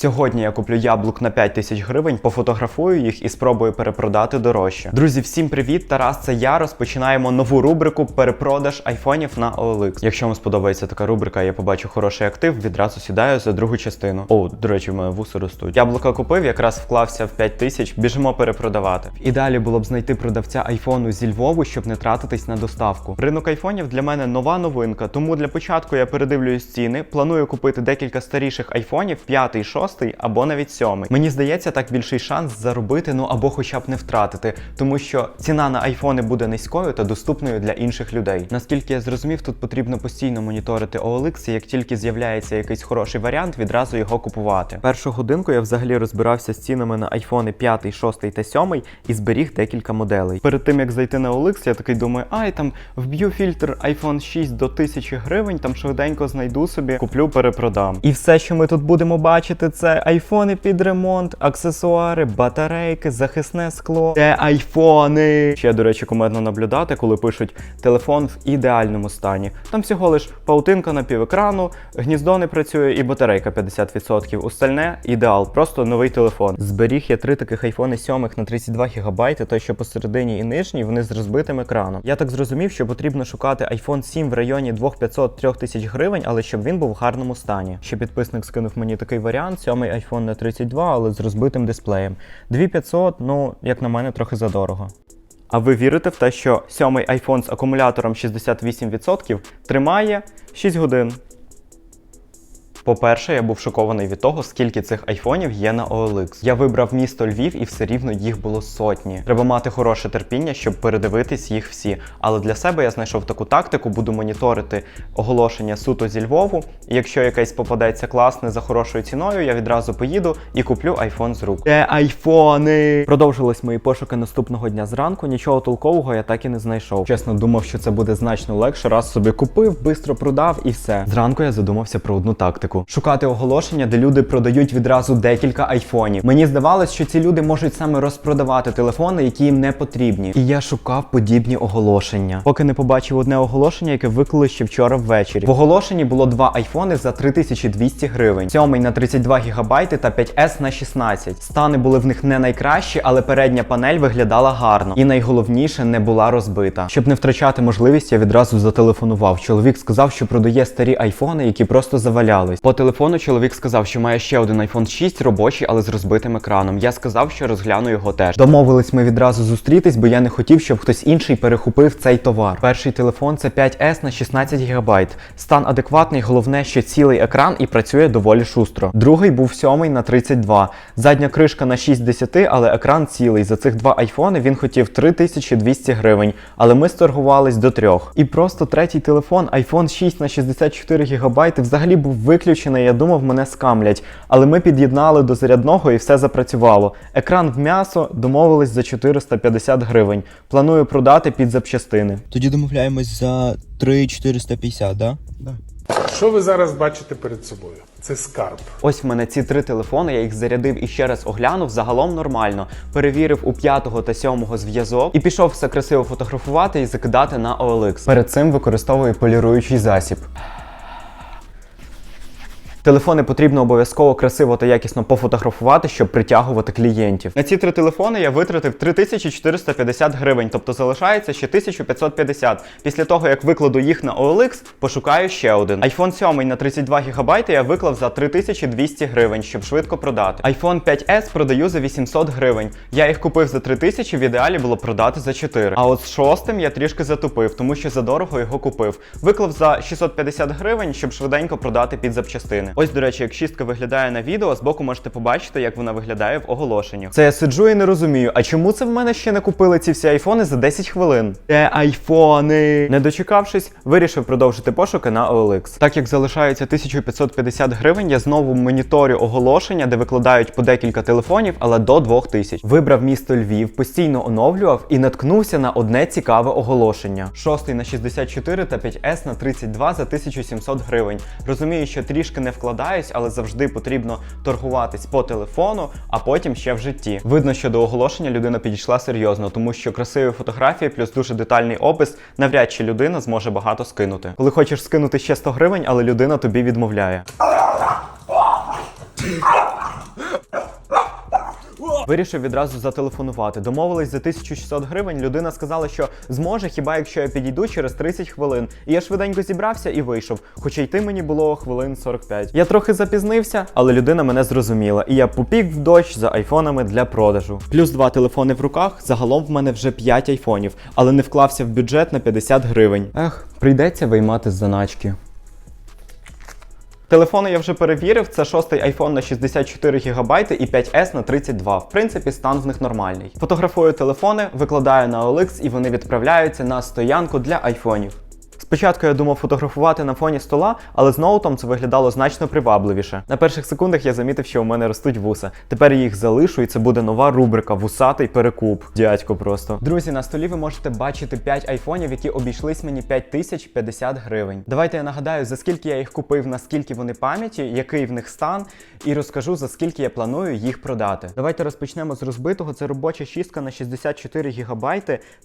Сьогодні я куплю яблук на 5 тисяч гривень, пофотографую їх і спробую перепродати дорожче. Друзі, всім привіт! Тарас, це я. Розпочинаємо нову рубрику перепродаж айфонів на OLX. Якщо вам сподобається така рубрика, я побачу хороший актив, відразу сідаю за другу частину. О, до речі, в мене вуси ростуть. Яблука купив, якраз вклався в 5 тисяч, біжимо перепродавати. Ідеалі було б знайти продавця айфону зі Львову, щоб не тратитись на доставку. Ринок айфонів для мене нова новинка, тому для початку я передивлююсь ціни. Планую купити декілька старіших айфонів, 5, 6 або навіть 7. Мені здається, так більший шанс заробити, ну або хоча б не втратити, тому що ціна на айфони буде низькою та доступною для інших людей. Наскільки я зрозумів, тут потрібно постійно моніторити OLX, і як тільки з'являється якийсь хороший варіант, відразу його купувати. Першу годинку я взагалі розбирався з цінами на айфони 5, 6 та 7 і зберіг декілька моделей. Перед тим як зайти на OLX, я такий думаю, ай там вб'ю фільтр iPhone 6 до 1000 гривень, там швиденько знайду собі, куплю, перепродам. І все, що ми тут будемо бачити, це айфони під ремонт, аксесуари, батарейки, захисне скло. Це айфони. Ще, до речі, кумедно наблюдати, коли пишуть телефон в ідеальному стані. Там всього лиш паутинка на півекрану, гніздо не працює і батарейка 50%. Остальне ідеал, просто новий телефон. Зберіг я три таких айфони 7 на 32 ГБ, той, що посередині і нижній, вони з розбитим екраном. Я так зрозумів, що потрібно шукати iPhone 7 в районі 2500-3000 тисяч гривень, але щоб він був в гарному стані. Ще підписник скинув мені такий варіант: сьомий iPhone на 32, але з розбитим дисплеєм. 2500, ну, як на мене, трохи задорого. А ви вірите в те, що сьомий iPhone з акумулятором 68% тримає 6 годин? По-перше, я був шокований від того, скільки цих айфонів є на OLX. Я вибрав місто Львів і все рівно їх було сотні. Треба мати хороше терпіння, щоб передивитись їх всі. Але для себе я знайшов таку тактику, буду моніторити оголошення суто зі Львову. І якщо якесь попадеться класне за хорошою ціною, я відразу поїду і куплю айфон з рук. Де айфони? Продовжились мої пошуки наступного дня зранку. Нічого толкового я так і не знайшов. Чесно, думав, що це буде значно легше. Раз собі купив, бистро продав і все. Зранку я задумався про одну тактику: шукати оголошення, де люди продають відразу декілька айфонів. Мені здавалось, що ці люди можуть саме розпродавати телефони, які їм не потрібні. І я шукав подібні оголошення. Поки не побачив одне оголошення, яке виклали ще вчора ввечері. В оголошенні було два айфони за 3200 гривень. Сьомий на 32 гігабайти та 5S на 16. Стани були в них не найкращі, але передня панель виглядала гарно. І найголовніше не була розбита. Щоб не втрачати можливість, я відразу зателефонував. Чоловік сказав, що продає старі айфони, які просто завалялись. По телефону чоловік сказав, що має ще один iPhone 6 робочий, але з розбитим екраном. Я сказав, що розгляну його теж. Домовились ми відразу зустрітись, бо я не хотів, щоб хтось інший перехопив цей товар. Перший телефон це 5S на 16 ГБ. Стан адекватний, головне, що цілий екран і працює доволі шустро. Другий був сьомий на 32. Задня кришка на 6 10, але екран цілий. За цих два айфони він хотів 3200 гривень, але ми сторгувались до трьох. І просто третій телефон, iPhone 6 на 64 ГБ, взагалі був виключений. Я думав, мене скамлять. Але ми під'єднали до зарядного і все запрацювало. Екран в м'ясо домовились за 450 гривень. Планую продати під запчастини. Тоді домовляємось за 3,450, да? Що ви зараз бачите перед собою? Це скарб. Ось в мене ці три телефони, я їх зарядив і ще раз оглянув. Загалом нормально. Перевірив у п'ятого та сьомого зв'язок і пішов все красиво фотографувати і закидати на OLX. Перед цим використовую поліруючий засіб. Телефони потрібно обов'язково красиво та якісно пофотографувати, щоб притягувати клієнтів. На ці три телефони я витратив 3450 гривень, тобто залишається ще 1550. Після того, як викладу їх на OLX, пошукаю ще один. iPhone 7 на 32 ГБ я виклав за 3200 гривень, щоб швидко продати. iPhone 5S продаю за 800 гривень. Я їх купив за 3000, в ідеалі було продати за 4. А от з шостим я трішки затупив, тому що задорого його купив. Виклав за 650 гривень, щоб швиденько продати під запчастини. Ось, до речі, як шістка виглядає на відео, збоку можете побачити, як вона виглядає в оголошенні. Це я сиджу і не розумію. А чому це в мене ще не купили ці всі айфони за 10 хвилин? Де айфони? Не дочекавшись, вирішив продовжити пошуки на OLX. Так як залишається 1550 гривень, я знову моніторю оголошення, де викладають по декілька телефонів, але до 2000. Вибрав місто Львів, постійно оновлював і наткнувся на одне цікаве оголошення: 6 на 64 та 5S на 32 за 1700 гривень. Розумію, що трішки не вкладаюсь, але завжди потрібно торгуватись по телефону, а потім ще в житті. Видно, що до оголошення людина підійшла серйозно, тому що красиві фотографії плюс дуже детальний опис навряд чи людина зможе багато скинути. Коли хочеш скинути ще 100 гривень, але людина тобі відмовляє. Вирішив відразу зателефонувати. Домовились за 1600 гривень. Людина сказала, що зможе, хіба якщо я підійду через 30 хвилин. І я швиденько зібрався і вийшов. Хоча йти мені було хвилин 45. Я трохи запізнився, але людина мене зрозуміла. І я попік в дощ за айфонами для продажу. Плюс два телефони в руках. Загалом в мене вже 5 айфонів, але не вклався в бюджет на 50 гривень. Ех, прийдеться виймати з заначки. Телефони я вже перевірив. Це шостий iPhone на 64 ГБ і 5S на 32. В принципі, стан в них нормальний. Фотографую телефони, викладаю на OLX і вони відправляються на стоянку для айфонів. Спочатку я думав фотографувати на фоні стола, але з ноутом це виглядало значно привабливіше. На перших секундах я замітив, що у мене ростуть вуса. Тепер їх залишу, і це буде нова рубрика Вусатий перекуп. Дядько просто. Друзі, на столі ви можете бачити 5 айфонів, які обійшлись мені 5050 гривень. Давайте я нагадаю, за скільки я їх купив, наскільки вони пам'яті, який в них стан, і розкажу за скільки я планую їх продати. Давайте розпочнемо з розбитого. Це робоча шістка на 64 ГБ,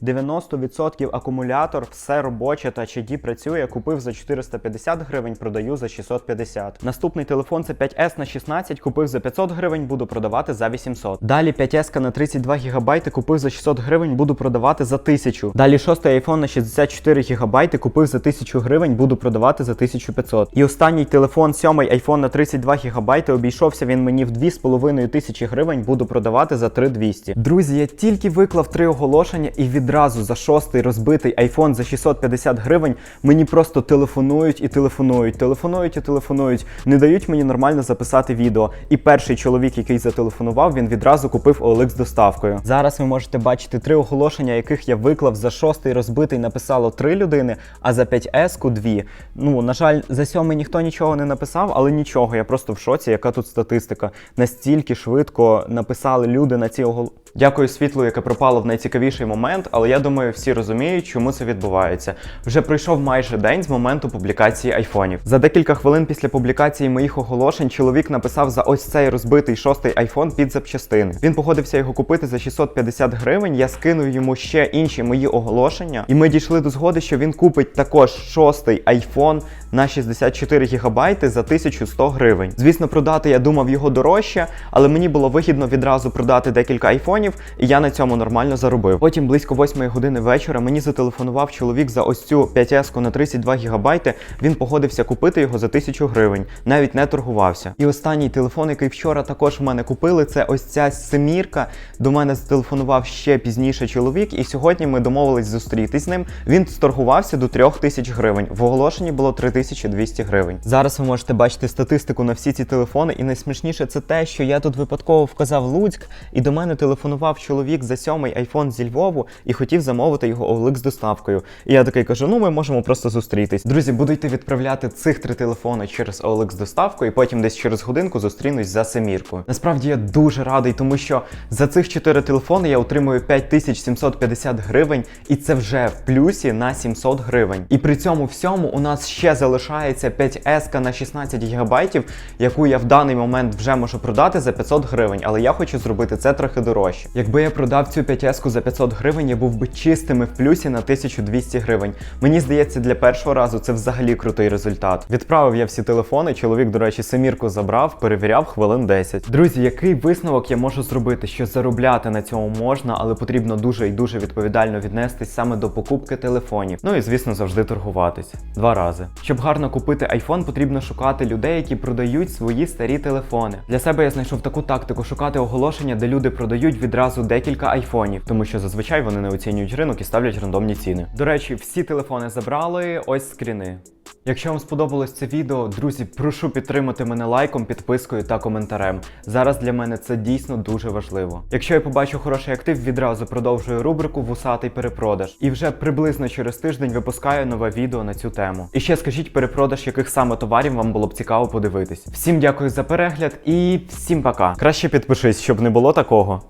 90% акумулятор, все робоче та HD працює. Купив за 450 гривень, продаю за 650. Наступний телефон це 5S на 16, купив за 500 гривень, буду продавати за 800. Далі 5S на 32 ГБ, купив за 600 гривень, буду продавати за 1000. Далі шостий iPhone на 64 ГБ, купив за 1000 гривень, буду продавати за 1500. І останній телефон, сьомий iPhone на 32 ГБ, обійшовся він мені в 2,5 тисячі гривень, буду продавати за 3200. Друзі, я тільки виклав три оголошення і відразу за шостий розбитий iPhone за 650 гривень мені просто телефонують і телефонують, телефонують і телефонують, не дають мені нормально записати відео. І перший чоловік, який зателефонував, він відразу купив OLX з доставкою. Зараз ви можете бачити три оголошення, яких я виклав за шостий розбитий написало три людини, а за 5S дві. Ну на жаль, за сьомий ніхто нічого не написав, але нічого. Я просто в шоці, яка тут статистика. Настільки швидко написали люди на ці оголошення. Дякую світлу, яке пропало в найцікавіший момент, але я думаю, всі розуміють, чому це відбувається. Вже пройшов майже день з моменту публікації айфонів. За декілька хвилин після публікації моїх оголошень чоловік написав за ось цей розбитий шостий айфон під запчастини. Він погодився його купити за 650 гривень. Я скинув йому ще інші мої оголошення, і ми дійшли до згоди, що він купить також шостий айфон на 64 гігабайти за 1100 гривень. Звісно, продати я думав його дорожче, але мені було вигідно відразу продати декілька айфонів, і я на цьому нормально заробив. Потім близько 8 години вечора мені зателефонував чоловік за ось цю 5S на 32 гігабайти. Він погодився купити його за 1000 гривень, навіть не торгувався. І останній телефон, який вчора також в мене купили, це ось ця семірка. До мене зателефонував ще пізніше чоловік, і сьогодні ми домовились зустрітись з ним. Він сторгувався до 3000 гривень. В оголошенні було 3200 гривень. Зараз ви можете бачити статистику на всі ці телефони, і найсмішніше це те, що я тут випадково вказав Луцьк, і до мене телефонував чоловік за сьомий айфон зі Львову і хотів замовити його OLX з доставкою. І я такий кажу: ну ми можемо просто зустрітись. Друзі, буду йти відправляти цих три телефони через OLX з доставкою, і потім десь через годинку зустрінусь за семіркою. Насправді я дуже радий, тому що за цих чотири телефони я отримую 5750 гривень, і це вже в плюсі на 700 гривень. І при цьому всьому у нас ще залишається 5S на 16 гігабайтів, яку я в даний момент вже можу продати за 500 гривень, але я хочу зробити це трохи дорожче. Якби я продав цю 5S за 500 гривень, я був би чистими в плюсі на 1200 гривень. Мені здається, для першого разу це взагалі крутий результат. Відправив я всі телефони. Чоловік, до речі, семірку забрав, перевіряв хвилин 10. Друзі, який висновок я можу зробити? Що заробляти на цьому можна, але потрібно дуже і дуже відповідально віднестись саме до покупки телефонів. Ну і звісно, завжди торгуватись два рази. Щоб гарно купити iPhone, потрібно шукати людей, які продають свої старі телефони. Для себе я знайшов таку тактику шукати оголошення, де люди продають відразу декілька айфонів, тому що зазвичай вони не оцінюють ринок і ставлять рандомні ціни. До речі, всі телефони забрали. Ось скріни. Якщо вам сподобалось це відео, друзі, прошу підтримати мене лайком, підпискою та коментарем. Зараз для мене це дійсно дуже важливо. Якщо я побачу хороший актив, відразу продовжую рубрику Вусатий перепродаж. І вже приблизно через тиждень випускаю нове відео на цю тему. І ще скажіть перепродаж, яких саме товарів вам було б цікаво подивитись. Всім дякую за перегляд і всім пока. Краще підпишись, щоб не було такого.